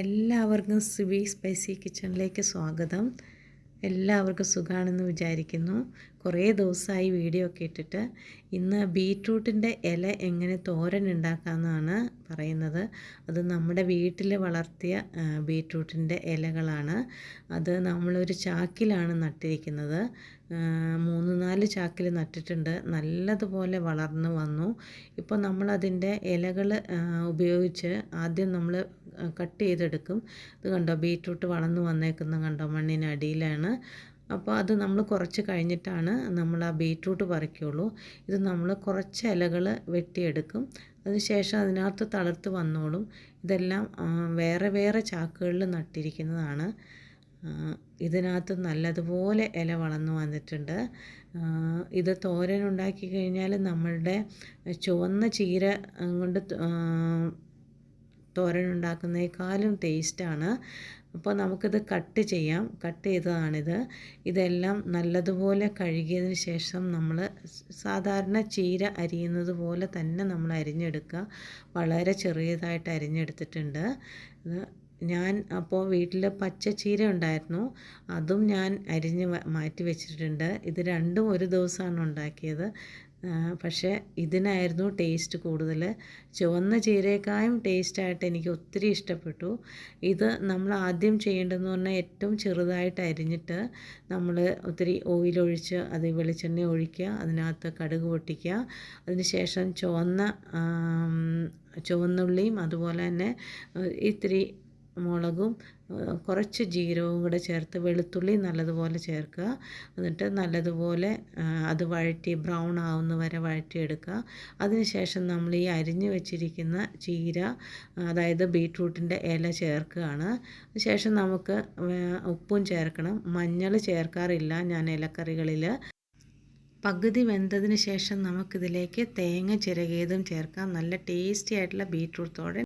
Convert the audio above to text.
എല്ലാവർക്കും CV spicy കിച്ചണിലേക്ക് സ്വാഗതം. എല്ലാവർക്കും സുഖമാണെന്ന് വിചാരിക്കുന്നു. കുറേ ദിവസമായി വീഡിയോ ഒക്കെ ഇട്ടിട്ട് ഇന്ന് ബീട്രൂട്ടിന്റെ ഇല എങ്ങനെ തോരൻ ഉണ്ടാക്കാമെന്നാണ് പറയുന്നത്. അത് നമ്മുടെ വീട്ടിൽ വളർത്തിയ ബീട്രൂട്ടിന്റെ ഇലകളാണ്. അത് നമ്മളൊരു ചാക്കിലാണ് നട്ടിരിക്കുന്നത്. മൂന്ന് നാല് ചാക്കിൽ നട്ടിട്ടുണ്ട്. നല്ലതുപോലെ വളർന്നു വന്നു. ഇപ്പോൾ നമ്മളതിന്റെ ഇലകൾ ഉപയോഗിച്ച് ആദ്യം നമ്മൾ കട്ട് ചെയ്തെടുക്കും ഇത് കണ്ടോ ബീറ്റ്റൂട്ട് വളർന്നു വന്നേക്കുന്ന കണ്ടോ മണ്ണിനടിയിലാണ് അപ്പോൾ അത് നമ്മൾ കുറച്ച് കഴിഞ്ഞിട്ടാണ് നമ്മൾ ആ ബീറ്റ്റൂട്ട് പറിക്കുള്ളൂ. ഇത് നമ്മൾ കുറച്ച് ഇലകൾ വെട്ടിയെടുക്കും. അതിനുശേഷം അതിനകത്ത് തളിർത്ത് വന്നോളും. ഇതെല്ലാം വേറെ വേറെ ചാക്കുകളിൽ നട്ടിരിക്കുന്നതാണ്. ഇതിനകത്ത് നല്ലതുപോലെ ഇല വളർന്നു വന്നിട്ടുണ്ട്. ഇത് തോരൻ ഉണ്ടാക്കി കഴിഞ്ഞാൽ നമ്മളുടെ ചുവന്ന ചീര കൊണ്ട് തോരൻ ഉണ്ടാക്കുന്നതിനേക്കാളും ടേസ്റ്റാണ്. അപ്പോൾ നമുക്കിത് കട്ട് ചെയ്യാം. കട്ട് ചെയ്തതാണിത്. ഇതെല്ലാം നല്ലതുപോലെ കഴുകിയതിന് ശേഷം നമ്മൾ സാധാരണ ചീര അരിയുന്നത് പോലെ തന്നെ നമ്മൾ അരിഞ്ഞെടുക്കുക. വളരെ ചെറിയതായിട്ട് അരിഞ്ഞെടുത്തിട്ടുണ്ട്. ഞാൻ അപ്പോൾ വീട്ടിൽ പച്ച ചീര ഉണ്ടായിരുന്നു. അതും ഞാൻ അരിഞ്ഞ് മാറ്റി വെച്ചിട്ടുണ്ട്. ഇത് രണ്ടും ഒരു ദിവസമാണ് ഉണ്ടാക്കിയത്. പക്ഷേ ഇതിനായിരുന്നു ടേസ്റ്റ് കൂടുതൽ ചുവന്ന ചീരയേക്കായും ടേസ്റ്റായിട്ട് എനിക്ക് ഒത്തിരി ഇഷ്ടപ്പെട്ടു. ഇത് നമ്മൾ ആദ്യം ചെയ്യേണ്ടതെന്ന് പറഞ്ഞാൽ ഏറ്റവും ചെറുതായിട്ട് അരിഞ്ഞിട്ട് നമ്മൾ ഒത്തിരി ഓയിലൊഴിച്ച് അത് വെളിച്ചെണ്ണ ഒഴിക്കുക അതിനകത്ത് കടുക് പൊട്ടിക്കുക. അതിനുശേഷം ചുവന്ന ചുവന്നുള്ളിയും അതുപോലെ തന്നെ ഇത്തിരി മുളകും കുറച്ച് ജീരകവും കൂടെ ചേർത്ത് വെളുത്തുള്ളി നല്ലതുപോലെ ചേർക്കുക. എന്നിട്ട് നല്ലതുപോലെ അത് വഴറ്റി ബ്രൗൺ ആവുന്ന വരെ വഴറ്റിയെടുക്കുക. അതിനുശേഷം നമ്മൾ ഈ അരിഞ്ഞു വെച്ചിരിക്കുന്ന ചീര അതായത് ബീട്രൂട്ടിന്റെ ഇല ചേർക്കുകയാണ്. ശേഷം നമുക്ക് ഉപ്പും ചേർക്കണം. മഞ്ഞൾ ചേർക്കാറില്ല ഞാൻ ഇലക്കറികളിൽ. പകുതി വെന്തതിന് ശേഷം നമുക്കിതിലേക്ക് തേങ്ങ ചിരകിയതും ചേർക്കാം. നല്ല ടേസ്റ്റി ആയിട്ടുള്ള ബീട്രൂട്ട് തോരൻ.